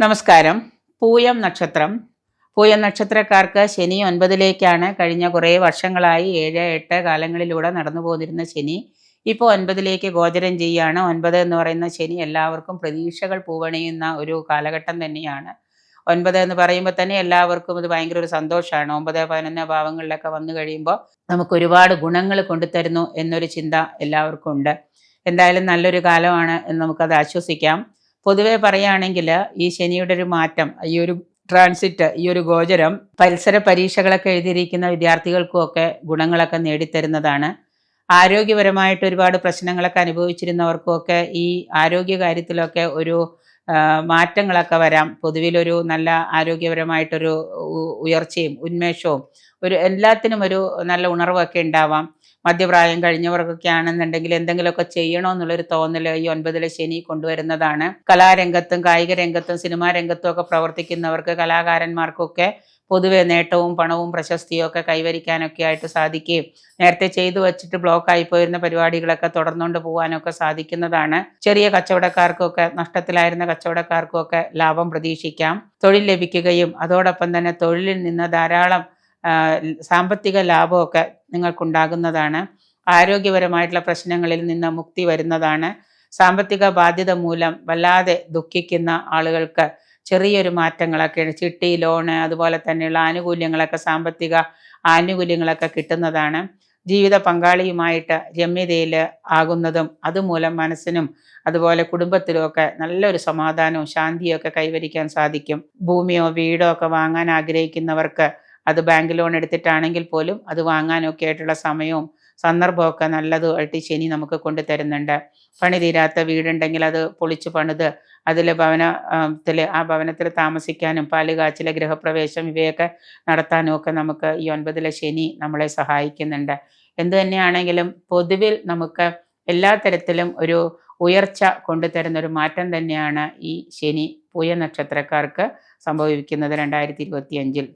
നമസ്കാരം. പൂയം നക്ഷത്രം. പൂയം നക്ഷത്രക്കാർക്ക് ശനി ഒൻപതിലേക്കാണ് കഴിഞ്ഞ കുറേ വർഷങ്ങളായി ഏഴ് എട്ട് കാലങ്ങളിലൂടെ നടന്നു പോന്നിരുന്ന ശനി. ഇപ്പോൾ ഒൻപതിലേക്ക് ഗോചരം ചെയ്യുകയാണ് ഒൻപത് എന്ന് പറയുന്ന ശനി എല്ലാവർക്കും പ്രതീക്ഷകൾ പൂവണിയുന്ന ഒരു കാലഘട്ടം തന്നെയാണ്. ഒൻപത് എന്ന് പറയുമ്പോൾ തന്നെ എല്ലാവർക്കും ഇത് ഭയങ്കര ഒരു സന്തോഷമാണ്. ഒമ്പത് പതിനൊന്ന് ഭാവങ്ങളിലൊക്കെ വന്നു കഴിയുമ്പോൾ നമുക്ക് ഒരുപാട് ഗുണങ്ങൾ കൊണ്ടുതരുന്നു എന്നൊരു ചിന്ത എല്ലാവർക്കും ഉണ്ട്. എന്തായാലും നല്ലൊരു കാലമാണ് എന്ന് നമുക്കത് ആശ്വസിക്കാം. പൊതുവെ പറയുകയാണെങ്കിൽ ഈ ശനിയുടെ ഒരു മാറ്റം ഈ ഒരു ട്രാൻസിറ്റ് ഈ ഒരു ഗോചരം പരിസര പരീക്ഷകളൊക്കെ എഴുതിയിരിക്കുന്ന വിദ്യാർത്ഥികൾക്കും ഒക്കെ ഗുണങ്ങളൊക്കെ നേടിത്തരുന്നതാണ്. ആരോഗ്യപരമായിട്ട് ഒരുപാട് പ്രശ്നങ്ങളൊക്കെ അനുഭവിച്ചിരുന്നവർക്കും ഒക്കെ ഈ ആരോഗ്യ കാര്യത്തിലൊക്കെ ഒരു മാറ്റങ്ങളൊക്കെ വരാം. പൊതുവിലൊരു നല്ല ആരോഗ്യപരമായിട്ടൊരു ഉയർച്ചയും ഉന്മേഷവും ഒരു എല്ലാത്തിനും ഒരു നല്ല ഉണർവൊക്കെ ഉണ്ടാവാം. മധ്യപ്രായം കഴിഞ്ഞവർക്കൊക്കെ ആണെന്നുണ്ടെങ്കിൽ എന്തെങ്കിലുമൊക്കെ ചെയ്യണമെന്നുള്ളൊരു തോന്നൽ ഈ ഒൻപതിലെ ശനി കൊണ്ടുവരുന്നതാണ്. കലാരംഗത്തും കായിക രംഗത്തും സിനിമാ രംഗത്തും ഒക്കെ പ്രവർത്തിക്കുന്നവർക്ക് കലാകാരന്മാർക്കൊക്കെ പൊതുവെ നേട്ടവും പണവും പ്രശസ്തിയും ഒക്കെ കൈവരിക്കാനൊക്കെ ആയിട്ട് സാധിക്കുകയും നേരത്തെ ചെയ്തു വെച്ചിട്ട് ബ്ലോക്ക് ആയി പോയിരുന്ന പരിപാടികളൊക്കെ തുടർന്നുകൊണ്ട് പോകാനൊക്കെ സാധിക്കുന്നതാണ്. ചെറിയ കച്ചവടക്കാർക്കൊക്കെ നഷ്ടത്തിലായിരുന്ന കച്ചവടക്കാർക്കൊക്കെ ലാഭം പ്രതീക്ഷിക്കാം. തൊഴിൽ ലഭിക്കുകയും അതോടൊപ്പം തന്നെ തൊഴിലിൽ നിന്ന് ധാരാളം സാമ്പത്തിക ലാഭമൊക്കെ നിങ്ങൾക്കുണ്ടാകുന്നതാണ്. ആരോഗ്യപരമായിട്ടുള്ള പ്രശ്നങ്ങളിൽ നിന്ന് മുക്തി വരുന്നതാണ്. സാമ്പത്തിക ബാധ്യത മൂലം വല്ലാതെ ദുഃഖിക്കുന്ന ആളുകൾക്ക് ചെറിയൊരു മാറ്റങ്ങളൊക്കെയാണ് ചിട്ടി ലോണ് അതുപോലെ തന്നെയുള്ള ആനുകൂല്യങ്ങളൊക്കെ സാമ്പത്തിക ആനുകൂല്യങ്ങളൊക്കെ കിട്ടുന്നതാണ്. ജീവിത പങ്കാളിയുമായിട്ട് രമ്യതയിൽ ആകുന്നതും അതുമൂലം മനസ്സിനും അതുപോലെ കുടുംബത്തിലുമൊക്കെ നല്ലൊരു സമാധാനവും ശാന്തിയും ഒക്കെ കൈവരിക്കാൻ സാധിക്കും. ഭൂമിയോ വീടോ ഒക്കെ വാങ്ങാൻ ആഗ്രഹിക്കുന്നവർക്ക് അത് ബാങ്ക് ലോൺ എടുത്തിട്ടാണെങ്കിൽ പോലും അത് വാങ്ങാനൊക്കെ ആയിട്ടുള്ള സമയവും സന്ദർഭമൊക്കെ നല്ലതുമായിട്ട് ശനി നമുക്ക് കൊണ്ടു തരുന്നുണ്ട്. പണി തീരാത്ത വീടുണ്ടെങ്കിൽ അത് പൊളിച്ചു പണിത് അതിൽ ഭവനത്തിൽ ആ ഭവനത്തിൽ താമസിക്കാനും പാലുകാച്ചിലെ ഗൃഹപ്രവേശം ഇവയൊക്കെ നടത്താനും ഒക്കെ നമുക്ക് ഈ ഒൻപതിലെ ശനി നമ്മളെ സഹായിക്കുന്നുണ്ട്. എന്തു തന്നെയാണെങ്കിലും പൊതുവിൽ നമുക്ക് എല്ലാ തരത്തിലും ഒരു ഉയർച്ച കൊണ്ടുതരുന്ന ഒരു മാറ്റം തന്നെയാണ് ഈ ശനി പൂയ നക്ഷത്രക്കാർക്ക് സംഭവിക്കുന്നത് രണ്ടായിരത്തി ഇരുപത്തി അഞ്ചിൽ